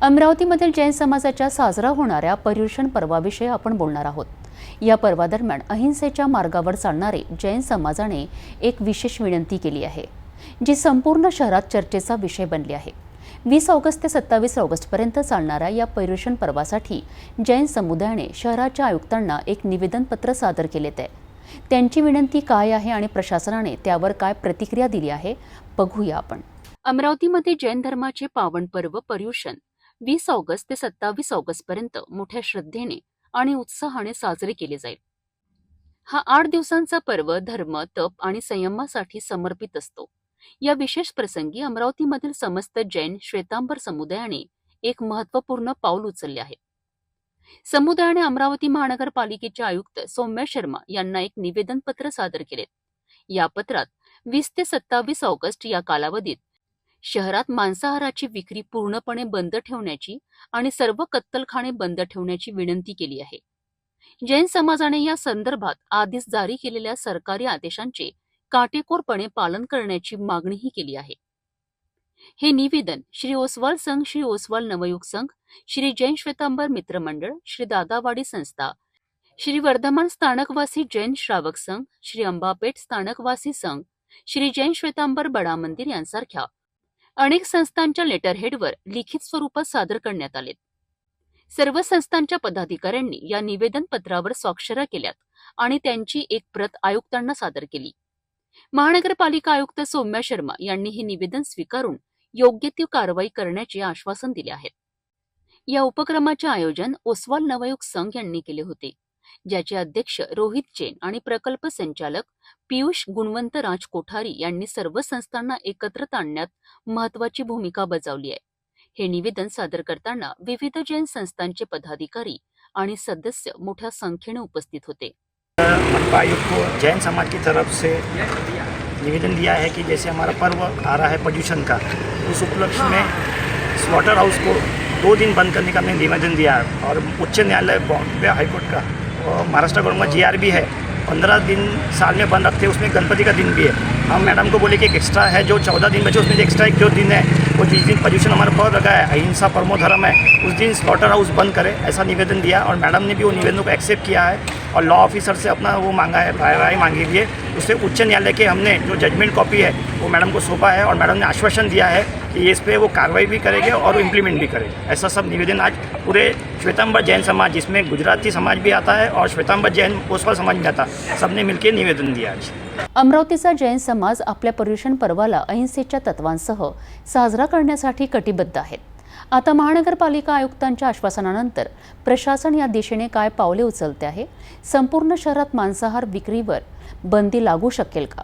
अमरावतीमधील जैन समाजाच्या साजरा होणाऱ्या पर्युषण पर्वाविषयी आपण बोलणार आहोत. या पर्वादरम्यान अहिंसेच्या मार्गावर चालणारे जैन समाजाने एक विशेष विनंती केली आहे जी संपूर्ण शहरात चर्चेचा विषय बनली आहे. वीस ऑगस्ट ते सत्तावीस ऑगस्टपर्यंत चालणाऱ्या या पर्युषण पर्वासाठी जैन समुदायाने शहराच्या आयुक्तांना एक निवेदनपत्र सादर केले आहे त्यांची विनंती काय आहे आणि प्रशासनाने त्यावर काय प्रतिक्रिया दिली आहे बघूया आपण. अमरावतीमध्ये जैन धर्माचे पावन पर्व पर्युषण वीस ऑगस्ट ते सत्तावीस ऑगस्ट पर्यंत मोठ्या श्रद्धेने आणि उत्साहाने साजरे केले जाईल. हा आठ दिवसांचा पर्व धर्म तप आणि संयमासाठी समर्पित असतो. या विशेष प्रसंगी अमरावतीमधील समस्त जैन श्वेतांबर समुदायाने एक महत्त्वपूर्ण पाऊल उचलले आहे. समुदायाने अमरावती महानगरपालिकेचे आयुक्त सौम्य शर्मा यांना एक निवेदन पत्र सादर केले. या पत्रात वीस ते सत्तावीस ऑगस्ट या कालावधीत शहरात मांसाहाराची विक्री पूर्णपणे बंद ठेवण्याची आणि सर्व कत्तलखाने बंद ठेवण्याची विनंती केली आहे. जैन समाजाने या संदर्भात आधीच जारी केलेल्या सरकारी आदेशांचे काटेकोरपणे पालन करण्याची मागणीही केली आहे. हे निवेदन श्री ओसवाल संघ श्री ओसवाल नवयुग संघ श्री जैन श्वेतांबर मित्रमंडळ श्री दादावाडी संस्था श्री वर्धमान स्थानकवासी जैन श्रावक संघ श्री अंबापेठ स्थानकवासी संघ श्री जैन श्वेतांबर बडा मंदिर यांसारख्या अनेक संस्थांच्या लेटरहेडवर लिखित स्वरूपात सादर करण्यात आले सर्व संस्थांच्या पदाधिकाऱ्यांनी या निवेदन पत्रावर स्वाक्षऱ्या केल्यात आणि त्यांची एक प्रत आयुक्तांना सादर केली. महानगरपालिका आयुक्त सौम्या शर्मा यांनी हे निवेदन स्वीकारून योग्य ती कारवाई करण्याचे आश्वासन दिले आहे. या उपक्रमाचे आयोजन ओसवाल नवयुग संघ यांनी केले होते. ज्याचे अध्यक्ष रोहित जैन आणि प्रकल्प संचालक पियुष गुणवंत राज कोठारी यांनी सर्व संस्थांना एकत्रित आणण्यात महत्वाची भूमिका बजावली आहे. हे निवेदन सादर करताना विविध जैन संस्थांचे पदाधिकारी आणि सदस्य मोठ्या संख्येने उपस्थित होते. आयुक्त को जैन समाज की तरफ से निवेदन दिया है कि जैसे हमारा पर्व आ रहा है प्रदूषण का उस उपलक्ष्य में स्लॉटर हाउस को दो दिन बंद करने का हमने निवेदन दिया है और उच्च न्यायालय बॉम्बे हाईकोर्ट का महाराष्ट्र गवर्नमेंट जी भी है। पंद्रह दिन साल में बंद रखते हैं, उसमें गणपति का दिन भी है। हम मैडम को बोले कि एक एक्स्ट्रा है, जो चौदह दिन बचे, उसमें एक्स्ट्रा एक जो दिन है? वो जिस दिन प्रदूषण हमारे बहुत लगा है, अहिंसा परमो धर्म है, उस दिन स्लॉटर हाउस बंद करें, ऐसा निवेदन दिया और मैडम ने भी वो निवेदन को एक्सेप्ट किया है। और लॉ ऑफिसर से अपना वो मांगा है राय मांगी हुई है। उससे उच्च न्यायालय के हमने जो जजमेंट कॉपी है वो मैडम को सौंपा है और मैडम ने आश्वासन दिया है कि इस पर वो कार्रवाई भी करेंगे और इम्प्लीमेंट भी करेंगे। ऐसा सब निवेदन आज पूरे श्वेतांबर जैन समाज जिसमें गुजराती समाज भी आता है और श्वेतांबर जैन ओसवाल समाज भी आता है सबने मिलकर निवेदन दिया आज। अमरावतीचा जैन समाज आपल्या पर्युषण पर्वाला अहिंसेच्या तत्वांसह साजरा करण्यासाठी कटिबद्ध आहेत. आता महानगरपालिका आयुक्तांच्या आश्वासनानंतर प्रशासन या दिशेने काय पावले उचलते आहे? संपूर्ण शहरात मांसाहार विक्रीवर बंदी लागू शकेल का?